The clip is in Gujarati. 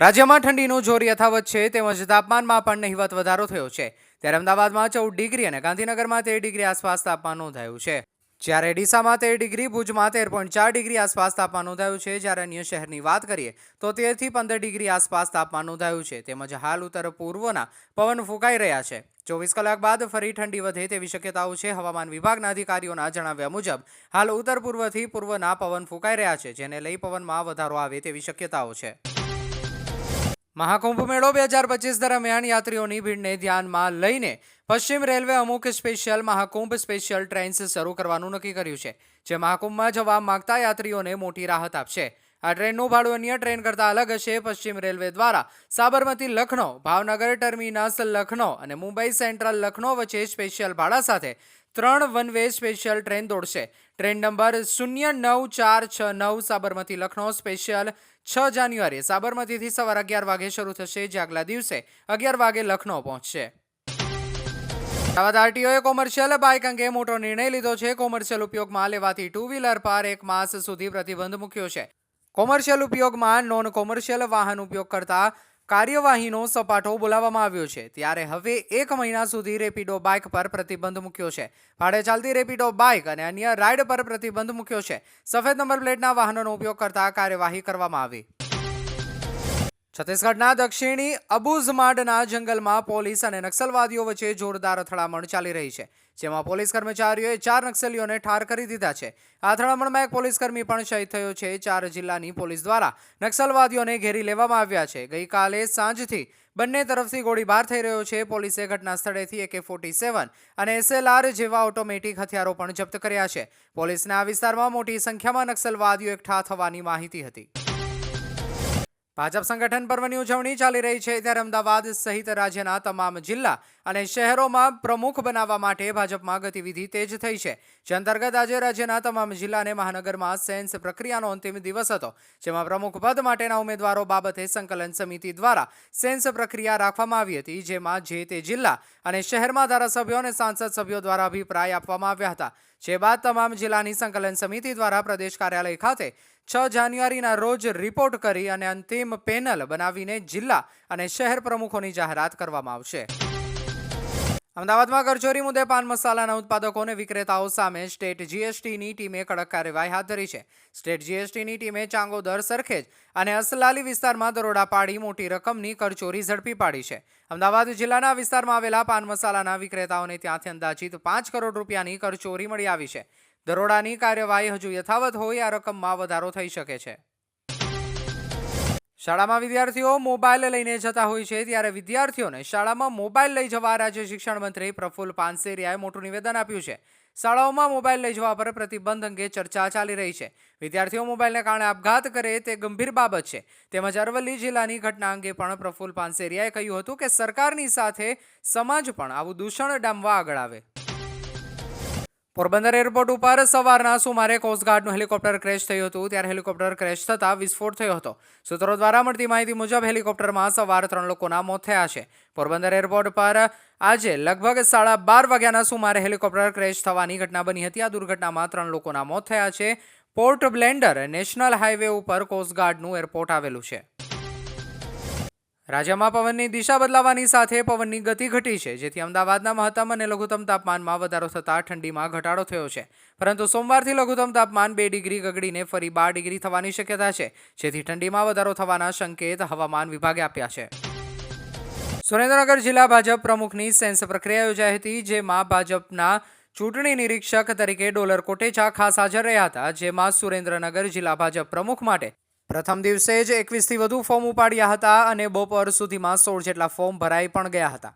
રાજ્યમાં ઠંડીનું જોર યથાવત છે તેમજ તાપમાનમાં પણ નહિવત વધારો થયો છે. ત્યારે અમદાવાદમાં ચૌદ ડિગ્રી અને ગાંધીનગરમાં તેર ડિગ્રી આસપાસ તાપમાન નોંધાયું છે. જ્યારે ડીસામાં તેર ડિગ્રી, ભુજમાં તેર પોઈન્ટ ચાર ડિગ્રી આસપાસ તાપમાન નોંધાયું છે. જ્યારે અન્ય શહેરની વાત કરીએ તો તેરથી પંદર ડિગ્રી આસપાસ તાપમાન નોંધાયું છે. તેમજ હાલ ઉત્તર પૂર્વના પવન ફૂંકાઈ રહ્યા છે. ચોવીસ કલાક બાદ ફરી ઠંડી વધે તેવી શક્યતાઓ છે. હવામાન વિભાગના અધિકારીઓના જણાવ્યા મુજબ, હાલ ઉત્તર પૂર્વથી પૂર્વના પવન ફૂંકાઈ રહ્યા છે, જેને લઈ પવનમાં વધારો આવે તેવી શક્યતાઓ છે. મહાકુંભ મેળો બે હજાર પચીસ દરમિયાન યાત્રીઓની ભીડને ધ્યાનમાં લઈને પશ્ચિમ રેલવે અમુક સ્પેશિયલ મહાકુંભ સ્પેશિયલ ટ્રેન્સ શરૂ કરવાનું નક્કી કર્યું છે, જે મહાકુંભમાં જવા માંગતા યાત્રીઓને મોટી રાહત આપશે. આ ટ્રેનનું ભાડું અન્ય ટ્રેન કરતાં અલગ હશે. પશ્ચિમ રેલવે દ્વારા સાબરમતી લખનૌ, ભાવનગર ટર્મિનસ લખનૌ અને મુંબઈ સેન્ટ્રલ લખનૌ વચ્ચે સ્પેશિયલ ભાડા સાથે ત્રણ વન વે સ્પેશિયલ ટ્રેન દોડશે. ટ્રેન નંબર શૂન્ય નવ ચાર છ નવ સાબરમતી લખનૌ સ્પેશિયલ છ જાન્યુઆરી સાબરમતીથી સવાર અગિયાર વાગે શરૂ થશે જે આગલા દિવસે અગિયાર વાગે લખનૌ પહોંચશે. અમદાવાદ આરટીઓએ કોમર્શિયલ બાઇક અંગે મોટો નિર્ણય લીધો છે. કોમર્શિયલ ઉપયોગમાં લેવાતી ટુ વ્હીલર પર એક માસ સુધી પ્રતિબંધ મૂક્યો છે. કોમર્શિયલ ઉપયોગમાં નોન કોમર્શિયલ વાહન ઉપયોગ કરતા કાર્યવાહીનો સપાટો બોલાવવામાં આવ્યો છે. ત્યારે હવે એક મહિના સુધી રેપિડો બાઇક પર પ્રતિબંધ મૂક્યો છે. ભાડે ચાલતી રેપિડો બાઇક અને અન્ય રાઇડ પર પ્રતિબંધ મૂક્યો છે. સફેદ નંબર પ્લેટના વાહનોનો ઉપયોગ કરતા કાર્યવાહી કરવામાં આવી. છત્તીસગઢના દક્ષિણી અબુઝમાડના જંગલમાં પોલીસ અને નક્સલવાદીઓ વચ્ચે જોરદાર અથડામણ ચાલી રહી છે, જેમાં પોલીસ કર્મચારીઓએ ચાર નક્સલીઓને ઠાર કરી દીધા છે. આ અથડામણમાં એક પોલીસકર્મી પણ શહીદ થયો છે. ચાર જિલ્લાની પોલીસ દ્વારા નક્સલવાદીઓને ઘેરી લેવામાં આવ્યા છે. ગઈકાલે સાંજથી બંને તરફથી ગોળીબાર થઈ રહ્યો છે. પોલીસે ઘટના સ્થળેથી એકે ફોર્ટી સેવન અને એસએલઆર જેવા ઓટોમેટિક હથિયારો પણ જપ્ત કર્યા છે. પોલીસને આ વિસ્તારમાં મોટી સંખ્યામાં નક્સલવાદીઓ એકઠા થવાની માહિતી હતી. ભાજપ સંગઠન પર્વની ઉજવણી ચાલી રહી છે ત્યારે અમદાવાદ સહિત રાજ્યના તમામ જિલ્લા અને શહેરોમાં પ્રમુખ બનાવવા માટે ભાજપમાં ગતિવિધિ તેજ થઈ છે. જે અંતર્ગત આજે રાજ્યના તમામ જિલ્લા અને મહાનગરમાં સેન્સ પ્રક્રિયાનો અંતિમ દિવસ હતો, જેમાં પ્રમુખ પદ માટેના ઉમેદવારો બાબતે સંકલન સમિતિ દ્વારા સેન્સ પ્રક્રિયા રાખવામાં આવી હતી, જેમાં જે તે જિલ્લા અને શહેરમાં ધારાસભ્યો અને સાંસદ સભ્યો દ્વારા અભિપ્રાય આપવામાં આવ્યા હતા. જે બાદ તમામ જિલ્લાની સંકલન સમિતિ દ્વારા પ્રદેશ કાર્યાલય ખાતે છ જાન્યુઆરીના રોજ રિપોર્ટ કરી અને અંતિમ પેનલ બનાવીને જિલ્લા અને શહેર પ્રમુખોની જાહેરાત કરવામાં આવશે. અમદાવાદમાં કરચોરી મુદ્દે પાન મસાલાના ઉત્પાદકો અને વિક્રેતાઓ સામે સ્ટેટ જીએસટીની ટીમે કડક કાર્યવાહી હાથ ધરી છે. સ્ટેટ જીએસટીની ટીમે ચાંગોદર સરખેજ અને અસલાલી વિસ્તારમાં દરોડા પાડી મોટી રકમની કરચોરી ઝડપી પાડી છે. અમદાવાદ જિલ્લાના વિસ્તારમાં આવેલા પાન મસાલાના વિક્રેતાઓને ત્યાંથી અંદાજિત પાંચ કરોડ રૂપિયાની કરચોરી મળી આવી છે. દરોડાની કાર્યવાહી હજુ યથાવત હોય આ રકમમાં વધારો થઈ શકે છે. શાળામાં વિદ્યાર્થીઓ મોબાઈલ લઈને જતા હોય છે ત્યારે વિદ્યાર્થીઓને શાળામાં મોબાઈલ લઈ જવા રાજ્ય શિક્ષણ મંત્રી પ્રફુલ્લ પાનસેરિયાએ મોટું નિવેદન આપ્યું છે. શાળાઓમાં મોબાઈલ લઈ જવા પર પ્રતિબંધ અંગે ચર્ચા ચાલી રહી છે. વિદ્યાર્થીઓ મોબાઈલને કારણે આપઘાત કરે તે ગંભીર બાબત છે. તેમજ અરવલ્લી જિલ્લાની ઘટના અંગે પણ પ્રફુલ્લ પાનસેરિયાએ કહ્યું હતું કે સરકારની સાથે સમાજ પણ આવું દૂષણ ડામવા આગળ આવે. પોરબંદર એરપોર્ટ ઉપર સવારના સુમારે કોસ્ટગાર્ડનું હેલિકોપ્ટર ક્રેશ થયું હતું. ત્યારે હેલિકોપ્ટર ક્રેશ થતાં વિસ્ફોટ થયો હતો. સૂત્રો દ્વારા મળતી માહિતી મુજબ હેલિકોપ્ટરમાં સવાર ત્રણ લોકોના મોત થયા છે. પોરબંદર એરપોર્ટ પર આજે લગભગ સાડા બાર વાગ્યાના સુમારે હેલિકોપ્ટર ક્રેશ થવાની ઘટના બની હતી. આ દુર્ઘટનામાં ત્રણ લોકોના મોત થયા છે. પોર્ટ બ્લેન્ડર નેશનલ હાઈવે ઉપર કોસ્ટગાર્ડનું એરપોર્ટ આવેલું છે. રાજ્યમાં પવનની દિશા બદલાવાની સાથે પવનની ગતિ ઘટી છે, જેથી અમદાવાદના મહત્તમ અને લઘુત્તમ તાપમાનમાં વધારો થતાં ઠંડીમાં ઘટાડો થયો છે. પરંતુ સોમવારથી લઘુત્તમ તાપમાન બે ડિગ્રી ગગડીને ફરી બાર ડિગ્રી થવાની શક્યતા છે, જેથી ઠંડીમાં વધારો થવાના સંકેત હવામાન વિભાગે આપ્યા છે. સુરેન્દ્રનગર જિલ્લા ભાજપ પ્રમુખની સેન્સ પ્રક્રિયા યોજાઈ હતી, જેમાં ભાજપના ચૂંટણી નિરીક્ષક તરીકે ડોલર કોટેચા ખાસ હાજર રહ્યા હતા, જેમાં સુરેન્દ્રનગર જિલ્લા ભાજપ પ્રમુખ માટે પ્રથમ દિવસે જ એકવીસથી વધુ ફોર્મ ઉપાડ્યા હતા અને બપોર સુધીમાં સોળ જેટલા ફોર્મ ભરાઈ પણ ગયા હતા.